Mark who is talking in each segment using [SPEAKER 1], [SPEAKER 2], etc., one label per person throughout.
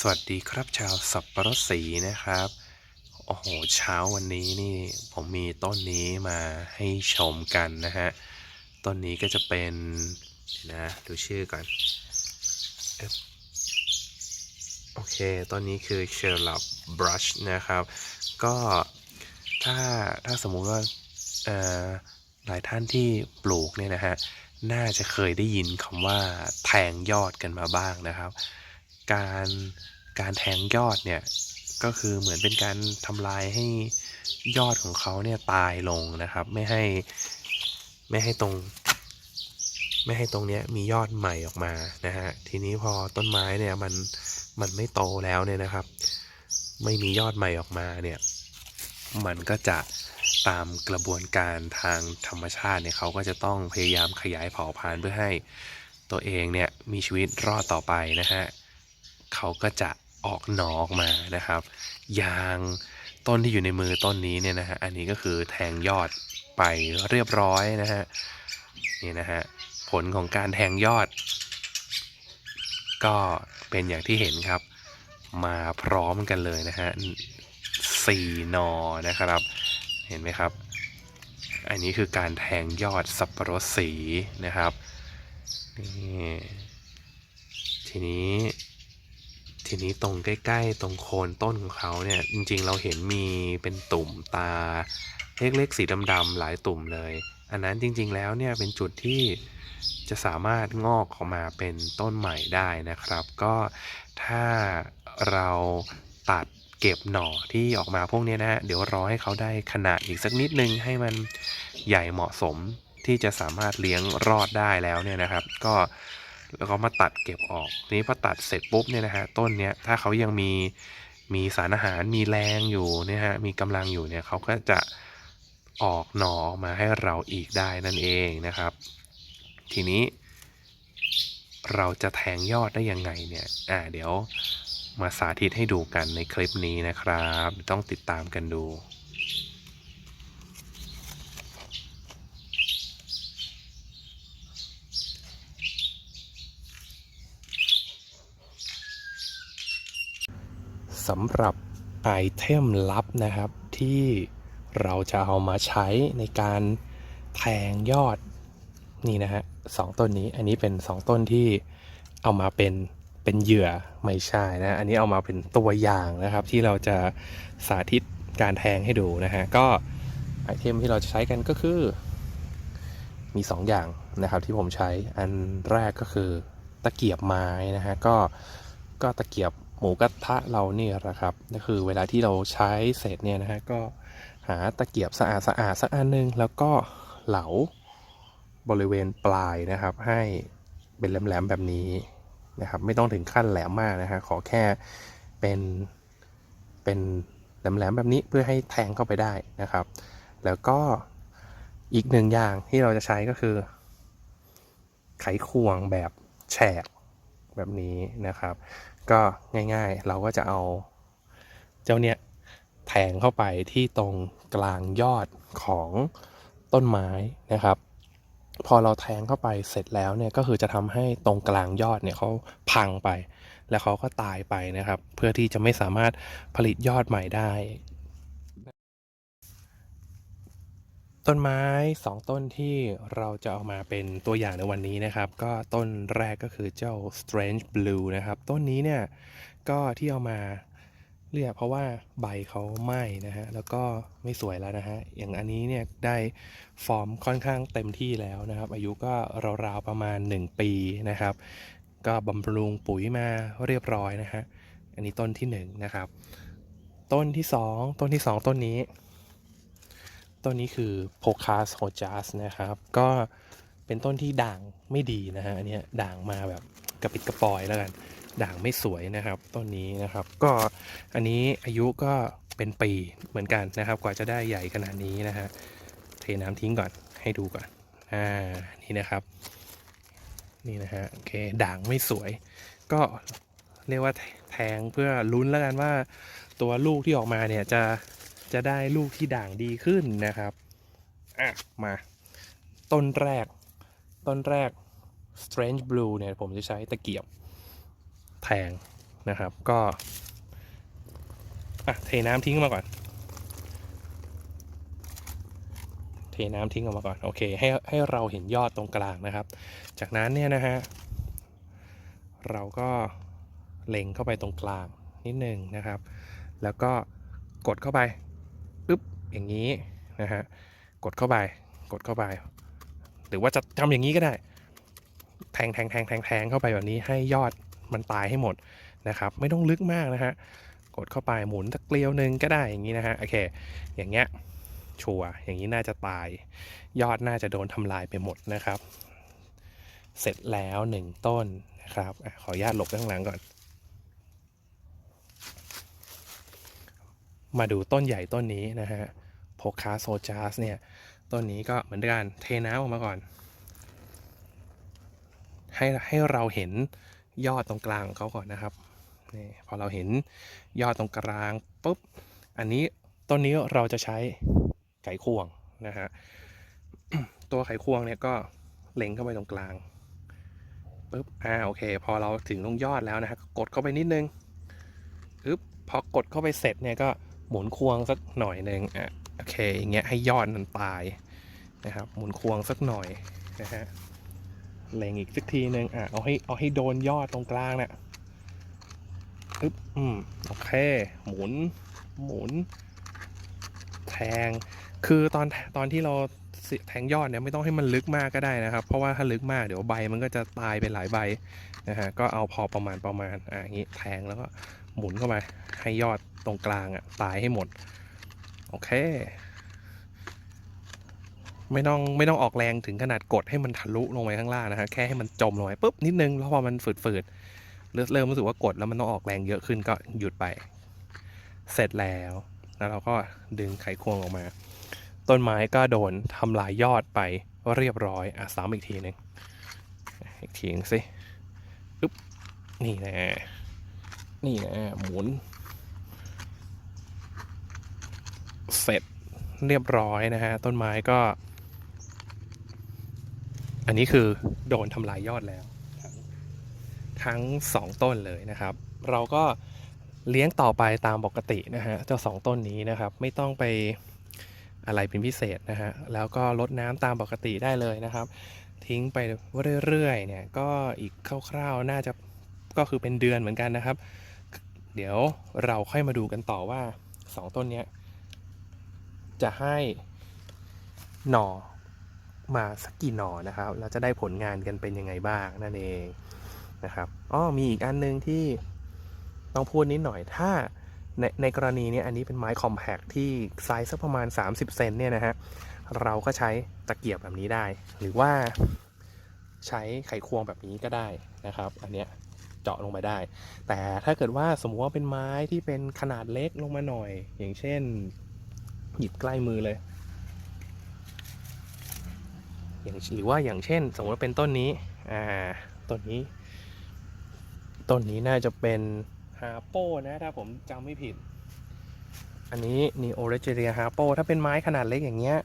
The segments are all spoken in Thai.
[SPEAKER 1] สวัสดีครับชาวสับปะรดสีนะครับ โอ้โห เช้าวันนี้นี่ผมมีต้นนี้มาให้ชมกันนะฮะ ต้นนี้ก็จะเป็นนะดูชื่อก่อน โอเค ต้นนี้คือ Sherlock Brush นะครับ ก็ถ้าถ้าสมมุติว่าหลายท่านที่ปลูกเนี่ยนะฮะ น่าจะเคยได้ยินคำว่าแทงยอดกันมาบ้างนะครับ การการแทงยอดเนี่ยก็คือเหมือนเป็นการทำลายให้ยอดของเขาเนี่ยตายลงนะครับ ไม่ให้ไม่ให้ตรง ไม่ให้ตรงเนี้ยมียอดใหม่ออกมานะฮะทีนี้พอต้นไม้เนี่ยมันมันไม่โตแล้วเนี่ยนะครับ ไม่มียอดใหม่ออกมาเนี่ยมันก็จะตามกระบวนการทางธรรมชาติเนี่ยเขาก็จะต้องพยายามขยายเผ่าพันธุ์เพื่อให้ตัวเองเนี่ยมีชีวิตรอดต่อไปนะฮะ เขาก็จะออกหนอออกมานะครับ ยางต้นที่อยู่ในมือต้นนี้เนี่ยนะฮะอันนี้ก็คือแทงยอดไปเรียบร้อยนะฮะนี่นะฮะผลของการแทงยอด ก็เป็นอย่างที่เห็นครับ มาพร้อมกันเลยนะฮะสี่นอนะครับ เห็นไหมครับ อันนี้คือการแทงยอดสับปะรดสีนะครับนี่ทีนี้ ทีนี้ตรงใกล้ ๆ ตรงโคนต้นของเขาเนี่ย จริงๆ เราเห็นมีเป็นตุ่มตาเล็กๆสีดำๆหลายตุ่มเลย อันนั้นจริงๆแล้วเนี่ยเป็นจุดที่จะสามารถงอกออกมาเป็นต้นใหม่ได้นะครับ ก็ถ้าเราตัดเก็บหน่อที่ออกมาพวกนี้นะฮะเดี๋ยวรอให้เขาได้ขนาดอีกสักนิดนึงให้มันใหญ่เหมาะสมที่จะสามารถเลี้ยงรอดได้แล้วเนี่ยนะครับ ก็ แล้วก็มาตัดเก็บออกทีนี้พอตัดเสร็จปุ๊บเนี่ยนะฮะต้นเนี้ยถ้าเขายังมีมีสารอาหารมีแรงอยู่เนี่ยฮะมีกำลังอยู่เนี่ยเขาก็จะออกหน่อออกมาให้เราอีกได้นั่นเองนะครับ ทีนี้ เราจะแทงยอดได้ยังไงเนี่ยอ่าเดี๋ยวมาสาธิตให้ดูกันในคลิปนี้นะครับ ต้องติดตามกันดู สำหรับไอเทมลับนะครับ ที่เราจะเอามาใช้ในการแทงยอดนี่นะฮะสองต้นนี้อันนี้เป็นสองต้นที่เอามาเป็นเป็นเหยื่อไม่ใช่นะอันนี้เอามาเป็นตัวอย่างนะครับ ที่เราจะสาธิตการแทงให้ดูนะฮะก็ไอเทมที่เราจะใช้กันก็คือมี 2 อย่างนะครับที่ผมใช้อันแรกก็คือตะเกียบไม้นะฮะก็ก็ตะเกียบ หมูกระทะเราเนี่ยแหละครับก็คือเวลาที่เราใช้เสร็จเนี่ยนะฮะก็หาตะเกียบสะอาดสะอาดสักอันหนึง แล้วก็เหลาบริเวณปลายนะครับ ให้เป็นแหลมๆแบบนี้นะครับ ไม่ต้องถึงขั้นแหลมมากนะฮะขอแค่เป็นเป็นแหลมๆแบบนี้เพื่อให้แทงเข้าไปได้นะครับ แล้วก็อีกหนึ่งอย่างที่เราจะใช้ก็คือ ไขควงแบบแฉก แบบนี้นะครับ ก็ง่ายๆเราก็จะเอาเจ้าเนี้ยแทงเข้าไปที่ตรงกลางยอดของต้นไม้นะครับ พอเราแทงเข้าไปเสร็จแล้วเนี่ยก็คือจะทำให้ตรงกลางยอดเนี่ยเขาพังไป แล้วเขาก็ตายไปนะครับ เพื่อที่จะไม่สามารถผลิตยอดใหม่ได้ ต้นไม้สองต้นที่เราจะเอามาเป็นตัวอย่างในวันนี้นะครับ ก็ต้นแรกก็คือเจ้า Strange Blue นะครับ ต้นนี้เนี่ย ก็ที่เอามาเรียกเพราะว่าใบเขาไหม้นะฮะ แล้วก็ไม่สวยแล้วนะฮะ อย่างอันนี้เนี่ยได้ฟอร์มค่อนข้างเต็มที่แล้วนะครับ อายุก็ราวๆประมาณ 1 ปีนะครับ ก็บำรุงปุ๋ยมาเรียบร้อยนะฮะ อันนี้ต้นที่1นะครับ ต้นที่ 2 ต้นที่ 2 ต้นนี้ ต้นนี้คือโพคาสโฮจัสนะครับ ก็เป็นต้นที่ด่างไม่ดีนะฮะอันเนี้ยด่างมาแบบกระปิดกระปอยแล้วกัน ด่างไม่สวยนะครับต้นนี้นะครับ ก็อันนี้อายุก็เป็นปีเหมือนกันนะครับ กว่าจะได้ใหญ่ขนาดนี้นะฮะเทน้ำทิ้งก่อนให้ดูก่อนอ่านี่นะครับ นี่นะฮะโอเคด่างไม่สวย ก็เรียกว่าแทงเพื่อลุ้นแล้วกันว่า ตัวลูกที่ออกมาเนี่ยจะ จะได้ลูกที่ด่างดีขึ้นนะครับอะมา ต้นแรก ต้นแรก Strange Blue เนี่ยผมจะใช้ตะเกียบแทงนะครับ ก็อะเทน้ำทิ้งมาก่อน เทน้ำทิ้งออกมาก่อนโอเคให้ให้เราเห็นยอดตรงกลางนะครับ จากนั้นเนี่ยนะฮะเราก็เล็งเข้าไปตรงกลางนิดนึงนะครับ แล้วก็กดเข้าไป อย่างนี้นะฮะกดเข้าไปกดเข้าไป หรือว่าจะทำอย่างนี้ก็ได้ แทงแทงแทงแทงแทงเข้าไปแบบนี้ให้ยอดมันตายให้หมดนะครับ ไม่ต้องลึกมากนะฮะกดเข้าไปหมุนตะเกลียวหนึ่งก็ได้อย่างนี้นะฮะโอเค อย่างเงี้ยชัวร์อย่างนี้น่าจะตาย ยอดน่าจะโดนทำลายไปหมดนะครับ เสร็จแล้วหนึ่งต้นนะครับอขออนุญาตหลบข้างหลังก่อน มาดูต้นใหญ่ต้นนี้นะฮะโพคาโซจาสเนี่ย ต้นนี้ก็เหมือนกันเทน้ำออกมาก่อน ให้ให้เราเห็นยอดตรงกลางเขาก่อนนะครับนี่พอเราเห็นยอดตรงกลางปุ๊บ อันนี้ต้นนี้เราจะใช้ไขควงนะฮะ ตัวไขควงเนี่ยก็เล็งเข้าไปตรงกลางปุ๊บ อ่า โอเค พอเราถึงตรงยอดแล้วนะฮะ กดเข้าไปนิดนึงปึ๊บ พอกดเข้าไปเสร็จเนี่ยก็ หมุนควงสักหน่อยหนึ่งอะโอเคอย่างเงี้ยให้ยอดมันตายนะครับหมุนควงสักหน่อยนะฮะเล็งอีกสักทีหนึ่งอะเอาให้เอาให้โดนยอดตรงกลางน่ะปึ๊บอืมโอเค หมุน หมุน แทง คือตอนตอนที่เราแทงยอดเนี่ยไม่ต้องให้มันลึกมากก็ได้นะครับ เพราะว่าถ้าลึกมากเดี๋ยวใบมันก็จะตายไปหลายใบนะฮะก็เอาพอประมาณประมาณอะอย่างนี้แทงแล้วก็หมุนเข้าไป ให้ยอดตรงกลางอะตายให้หมด โอเค ไม่ต้องไม่ต้องออกแรงถึงขนาดกดให้มันทะลุลงไปข้างล่างนะฮะแค่ให้มันจมลงไปปุ๊บนิดนึงแล้วพอมันฝืดๆเริ่มเริ่มรู้สึกว่ากดแล้วมันต้องออกแรงเยอะขึ้นก็หยุดไป เสร็จแล้วแล้วเราก็ดึงไขควงออกมา ต้นไม้ก็โดนทำลายยอดไปเรียบร้อยอะซ้ำอีกทีหนึ่งอีกทีหนึงสิปึ๊บนี่นะนี่นะหมุน เสร็จเรียบร้อยนะฮะ ต้นไม้ก็ อันนี้คือโดนทำลายยอดแล้ว ทั้งสองต้นเลยนะครับ เราก็เลี้ยงต่อไปตามปกตินะฮะ เจ้าสองต้นนี้นะครับ ไม่ต้องไปอะไรเป็นพิเศษนะฮะ แล้วก็ลดน้ำตามปกติได้เลยนะครับ ทิ้งไปเรื่อยๆเนี่ย ก็อีกคร่าวๆน่าจะก็คือเป็นเดือนเหมือนกันนะครับ เดี๋ยวเราค่อยมาดูกันต่อว่าสองต้นเนี้ย จะให้หน่อมาสักกี่หน่อนะครับแล้วจะได้ผลงานกันเป็นยังไงบ้างนั่นเองนะครับอ๋อมีอีกอันนึงที่ต้องพูดนิดหน่อยถ้าในในกรณีนี้อันนี้เป็นไม้คอมแพคที่ไซส์สักประมาณ 30 เซนเนี่ยนะฮะเราก็ใช้ตะเกียบแบบนี้ได้ หรือว่าใช้ไขควงแบบนี้ก็ได้นะครับ อันเนี้ยเจาะลงไปได้ แต่ถ้าเกิดว่าสมมติว่าเป็นไม้ที่เป็นขนาดเล็กลงมาหน่อย อย่างเช่น หยิบใกล้มือเลย อย่างหรือว่าอย่างเช่น สมมติว่าเป็นต้นนี้ อ่า ต้นนี้ ต้นนี้น่าจะเป็นฮาโปนะ ถ้าผมจำไม่ผิด อันนี้นี่โอเรเจเรียฮาโปถ้าเป็นไม้ขนาดเล็กอย่างเงี้ย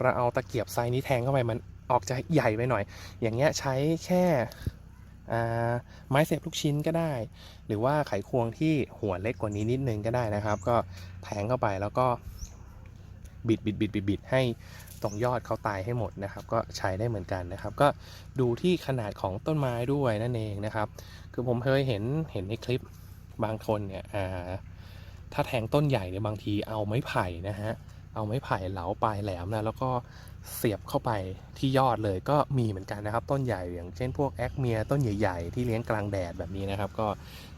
[SPEAKER 1] เราเอาตะเกียบไซนี้แทงเข้าไปมันออกจะใหญ่ไปหน่อย อย่างเงี้ยใช้แค่ไม้เสียบลูกชิ้นก็ได้ หรือว่าไขควงที่หัวเล็กกว่านี้นิดนึงก็ได้นะครับ ก็แทงเข้าไปแล้วก็ บิดบิดบิดบิดบิดให้ตรงยอดเขาตายให้หมดนะครับ ก็ใช้ได้เหมือนกันนะครับ ก็ดูที่ขนาดของต้นไม้ด้วยนั่นเองนะครับ คือผมเคยเห็นเห็นในคลิปบางคนเนี่ยอ่าถ้าแทงต้นใหญ่เนี่ยบางทีเอาไม้ไผ่นะฮะเอาไม้ไผ่เหลาปลายแหลมนะแล้วก็เสียบเข้าไปที่ยอดเลยก็มีเหมือนกันนะครับ ต้นใหญ่อย่างเช่นพวกแอคเมียต้นใหญ่ๆ ที่เลี้ยงกลางแดดแบบนี้นะครับ ก็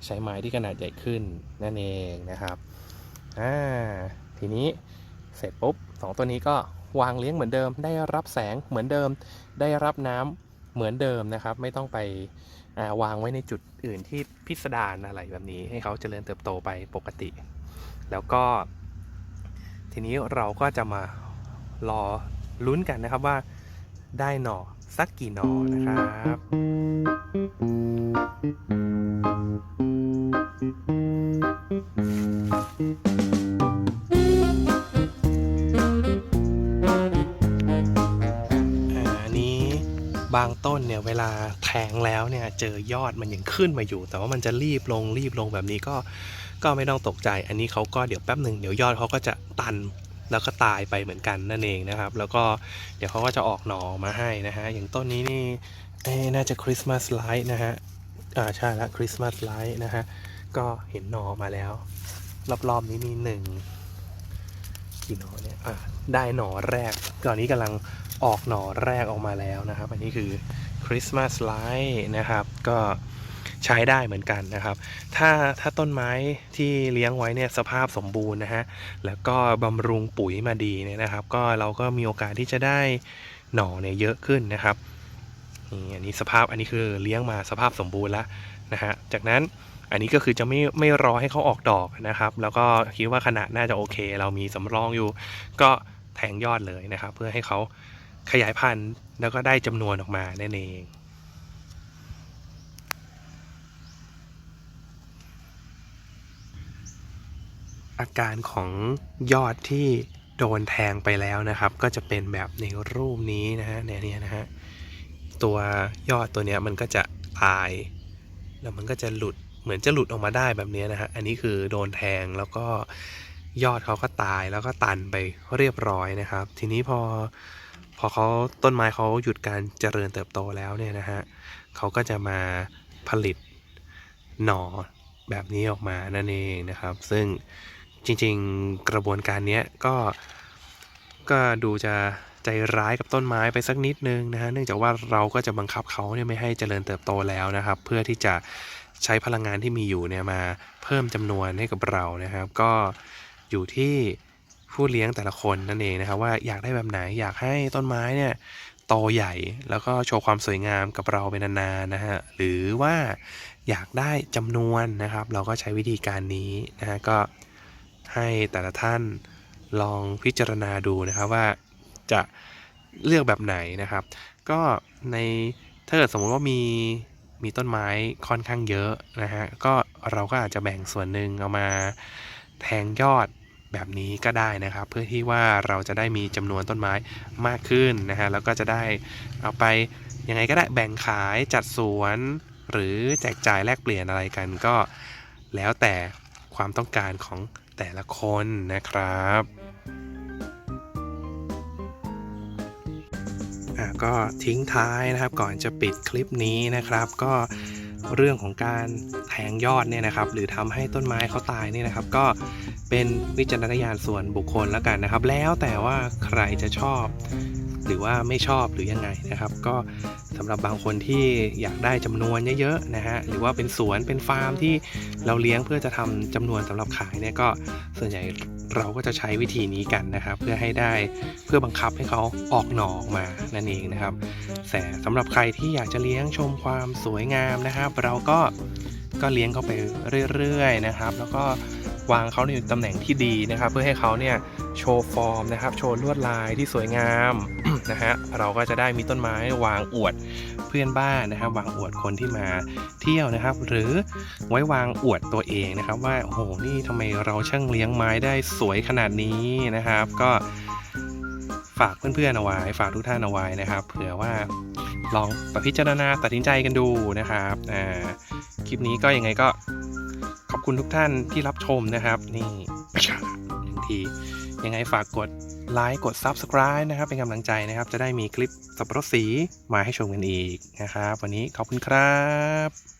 [SPEAKER 1] ใช้ไม้ที่ขนาดใหญ่ขึ้นนั่นเองนะครับอ่าทีนี้ เสร็จปุ๊บสองตัวนี้ก็วางเลี้ยงเหมือนเดิม ได้รับแสงเหมือนเดิม ได้รับน้ำเหมือนเดิมนะครับ ไม่ต้องไปาวางไว้ในจุดอื่นที่พิสดารอะไรแบบนี้ ให้เขาเจริญเติบโตไปปกติ แล้วก็ ทีนี้เราก็จะมารอลุ้นกันนะครับว่าได้หน่อสักกี่หน่อนะครับอ บางต้นเนี่ยเวลาแทงแล้วเนี่ยเจอยอดมันยังขึ้นมาอยู่ แต่ว่ามันจะรีบลงรีบลงแบบนี้ก็ก็ไม่ต้องตกใจ อันนี้เขาก็เดี๋ยวแป๊บหนึ่งเดี๋ยวยอดเขาก็จะตันแล้วก็ตายไปเหมือนกันนั่นเองนะครับ แล้วก็เดี๋ยวเขาก็จะออกหน่อมาให้นะฮะอย่างต้นนี้นี่น่าจะคริสต์มาสไลท์นะฮะอ่าใช่ละคริสต์มาสไลท์นะฮะก็เห็นหน่อมาแล้ว รอบๆนี้มีหนึ่งกี่หน่อเนี่ยอะได้หน่อแรกก่อนนี้กำลัง ออกหน่อแรกออกมาแล้วนะครับ อันนี้คือคริสต์มาสไลท์นะครับ ก็ใช้ได้เหมือนกันนะครับ ถ้าถ้าต้นไม้ที่เลี้ยงไว้เนี่ยสภาพสมบูรณ์นะฮะ แล้วก็บำรุงปุ๋ยมาดีเนี่ยนะครับ ก็เราก็มีโอกาสที่จะได้หน่อเนี่ยเยอะขึ้นนะครับนี่อันนี้สภาพอันนี้คือเลี้ยงมาสภาพสมบูรณ์แล้วนะฮะ จากนั้นอันนี้ก็คือจะไม่ไม่รอให้เขาออกดอกนะครับ แล้วก็คิดว่าขนาดน่าจะโอเค เรามีสำรองอยู่ ก็แทงยอดเลยนะครับ เพื่อให้เขา ขยายพันธุ์แล้วก็ได้จำนวนออกมานั่นเองอาการของยอดที่โดนแทงไปแล้วนะครับ ก็จะเป็นแบบในรูปนี้นะฮะเนี่ยเนี่ยนะฮะตัวยอดตัวเนี้ยมันก็จะตาย แล้วมันก็จะหลุดเหมือนจะหลุดออกมาได้แบบนี้นะฮะอันนี้คือโดนแทงแล้วก็ยอดเขาก็ตายแล้วก็ตันไปเรียบร้อยนะครับ ทีนี้พอ พอเขาต้นไม้เขาหยุดการเจริญเติบโตแล้วเนี่ยนะฮะเขาก็จะมาผลิตหน่อแบบนี้ออกมานั่นเองนะครับ ซึ่งจริงๆกระบวนการนี้ก็ก็ดูจะใจร้ายกับต้นไม้ไปสักนิดนึงนะฮะเนื่องจากว่าเราก็จะบังคับเขาเนี่ยไม่ให้เจริญเติบโตแล้วนะครับ เพื่อที่จะใช้พลังงานที่มีอยู่เนี่ยมาเพิ่มจำนวนให้กับเรานะครับ ก็อยู่ที่ ผู้เลี้ยงแต่ละคนนั่นเองนะครับว่าอยากได้แบบไหนอยากให้ต้นไม้เนี่ยโตใหญ่แล้วก็โชว์ความสวยงามกับเราเป็นนานๆนะฮะหรือว่าอยากได้จำนวนนะครับ เราก็ใช้วิธีการนี้นะฮะก็ให้แต่ละท่านลองพิจารณาดูนะครับว่าจะเลือกแบบไหนนะครับ ก็ในถ้าเกิดสมมติว่ามีมีต้นไม้ค่อนข้างเยอะนะฮะก็เราก็อาจจะแบ่งส่วนหนึ่งเอามาแทงยอด แบบนี้ก็ได้นะครับ เพื่อที่ว่าเราจะได้มีจำนวนต้นไม้มากขึ้นนะฮะแล้วก็จะได้เอาไปยังไงก็ได้แบ่งขายจัดสวน หรือแจกจ่ายแลกเปลี่ยนอะไรกันก็แล้วแต่ความต้องการของแต่ละคนนะครับอะก็ทิ้งท้ายนะครับก่อนจะปิดคลิปนี้นะครับ ก็เรื่องของการแทงยอดเนี่ยนะครับ หรือทำให้ต้นไม้เขาตายเนี่ยนะครับ ก็ เป็นวิจารณญาณส่วนบุคคลแล้วกันนะครับ แล้วแต่ว่าใครจะชอบ หรือว่าไม่ชอบหรือยังไงนะครับ ก็สำหรับบางคนที่อยากได้จำนวนเยอะๆนะฮะหรือว่าเป็นสวนเป็นฟาร์มที่เราเลี้ยงเพื่อจะทำจำนวนสำหรับขายเนี่ยก็ส่วนใหญ่เราก็จะใช้วิธีนี้กันนะครับ เพื่อให้ได้เพื่อบังคับให้เขาออกหน่อออกมานั่นเองนะครับ แต่สำหรับใครที่อยากจะเลี้ยงชมความสวยงามนะครับ เราก็ก็เลี้ยงเขาไปเรื่อยๆนะครับ แล้วก็ วางเขาในตำแหน่งที่ดีนะครับ เพื่อให้เขาเนี่ยโชว์ฟอร์มนะครับ โชว์ลวดลายที่สวยงามนะฮะเราก็จะได้มีต้นไม้วางอวดเพื่อนบ้านนะครับ วางอวดคนที่มาเที่ยวนะครับ หรือไว้วางอวดตัวเองนะครับ ว่าโอ้โหนี่ทำไมเราช่างเลี้ยงไม้ได้สวยขนาดนี้นะครับ ก็ฝากเพื่อนๆเอาไว้ฝากทุกท่านเอาไว้นะครับเผื่อว่าลองพิจารณาตัดสินใจกันดูนะครับคลิปนี้ก็ยังไงก็ ขอบคุณทุกท่านที่รับชมนะครับ นี่หนึ่งทียังไงฝากกดไลค์กด Subscribe นะครับ เป็นกำลังใจนะครับ จะได้มีคลิปสับปะรดสีมาให้ชมกันอีกนะครับ วันนี้ขอบคุณครับ